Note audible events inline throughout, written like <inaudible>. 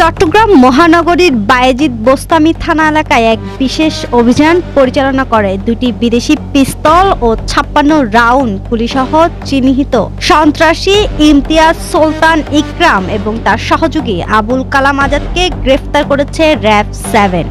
চট্টগ্রাম মহানগরীর বায়েজিদ বোস্তামি থানা এলাকায় এক বিশেষ অভিযান পরিচালনা করে। দুটি বিদেশি পিস্তল ও ছাপ্পান্ন রাউন্ড গুলিসহ চিহ্নিত। সন্ত্রাসী ইমতিয়াজ সুলতান ইকরাম এবং তার সহযোগী আবুল কালাম আজাদকে গ্রেফতার করেছে র্যাব সেভেন।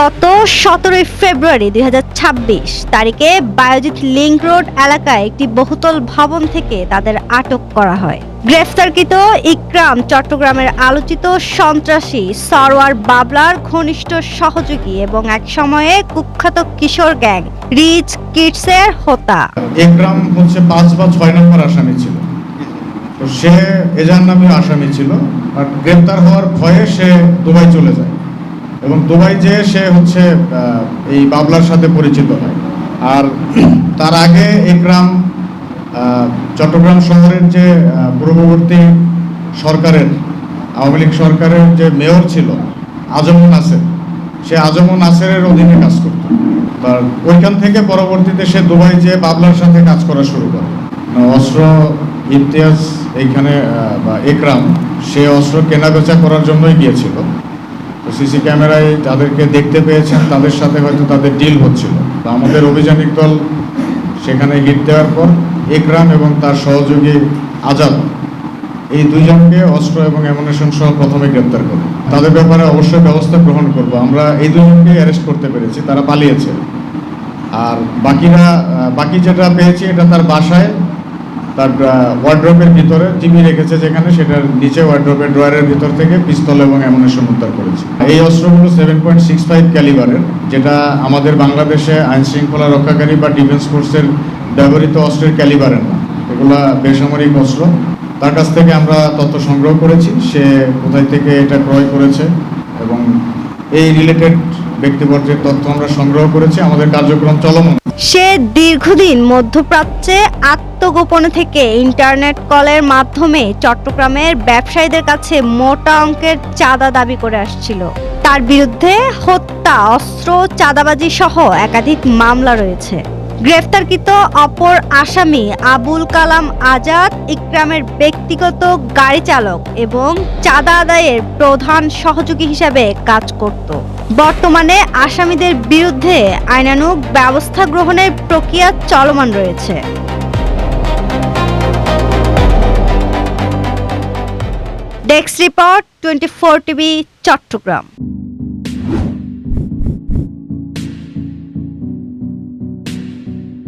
গত সতেরোই ফেব্রুয়ারি দুই হাজার ছাব্বিশ তারিখে বায়োজিৎ লিঙ্ক রোড এলাকায় একটি বহুতল ভবন থেকে তাদের আটক করা হয়। গ্রেফতারকৃত ইকরাম চট্টগ্রামের আলোচিত সন্ত্রাসী সরওয়ার বাবলার ঘনিষ্ঠ সহযোগী এবং এক সময়ে কুখ্যাত কিশোর গ্যাং রিচ কিডসের হোতা। একরাম হচ্ছে পাঁচ বা ছয় নম্বর আসামি ছিল। সে এজার নামে আসামি ছিল, আর গ্রেপ্তার হওয়ার ভয়ে সে দুবাই চলে যায়। এবং দুবাই যেয়ে সে হচ্ছে এই বাবলার সাথে পরিচিত হয়। আর <clears throat> তার আগে একরাম চট্টগ্রাম শহরের যে পূর্ববর্তী সরকারের, আওয়ামী লীগ সরকারের যে মেয়র ছিল আজমুন নাসের, সে আজমুন নাসেরের অধীনে কাজ করত। তার ওইখান থেকে পরবর্তীতে সে দুবাই যেয়ে বাবলার সাথে কাজ করা শুরু করে। অস্ত্র ইমতিয়াজ এইখানে বা একরাম সে অস্ত্র কেনা বেচা করার জন্যই গিয়েছিল। সিসি ক্যামেরায় যাদেরকে দেখতে পেয়েছেন, তাদের সাথে হয়তো তাদের ডিল হচ্ছিল। তো আমাদের অভিযানিক দল সেখানে হিট দেওয়ার পর একরাম এবং তার সহযোগী আজাদ এই দুইজনকে অস্ত্র এবং অ্যামুনেশন সহ প্রথমে গ্রেপ্তার করে তাদের ব্যাপারে অবশ্যই ব্যবস্থা গ্রহণ করব। আমরা এই দুজনকে অ্যারেস্ট করতে পেরেছি, তারা পালিয়েছে। আর বাকিরা বাকি যেটা পেয়েছি এটা তার বাসায় তার ওয়ার্ড্রপের ভিতরে টিভি রেখেছে যেখানে সেটার নিচে ওয়ার্ড্রপের ড্রয়ারের ভিতর থেকে পিস্তল এবং অ্যামুনেশন উদ্ধার করেছে। এই অস্ত্রগুলো সেভেন পয়েন্ট সিক্স ফাইভ ক্যালিবারের যেটা আমাদের বাংলাদেশে আইন শৃঙ্খলা রক্ষাকারী বা ডিফেন্স ফোর্সের ব্যবহৃত অস্ত্রের ক্যালিবারের না। এগুলা বেসামরিক অস্ত্র। তার কাছ থেকে আমরা তথ্য সংগ্রহ করেছি, সে কোথায় থেকে এটা ক্রয় করেছে এবং এই রিলেটেড ব্যক্তিবর্গের তথ্য আমরা সংগ্রহ করেছি। আমাদের কার্যক্রম চলমান। সে দীর্ঘদিন মধ্যপ্রাচ্যে আত্মগোপনে থেকে ইন্টারনেট কলের মাধ্যমে চট্টগ্রামের ব্যবসায়ীদের কাছে মোটা অঙ্কের চাঁদা দাবি করে আসছিল। তার বিরুদ্ধে হত্যা, অস্ত্র, চাঁদাবাজি সহ একাধিক মামলা রয়েছে। গ্রেফতারকৃত অপর আসামি আবুল কালাম আজাদ ইকরামের ব্যক্তিগত গাড়ি চালক এবং চাঁদা আদায়ের প্রধান সহযোগী হিসাবে কাজ করত। বর্তমানে আসামিদের বিরুদ্ধে আইনানুগ ব্যবস্থা গ্রহণের প্রক্রিয়া চলমান রয়েছে। Desk report twenty four TV, Chittagong.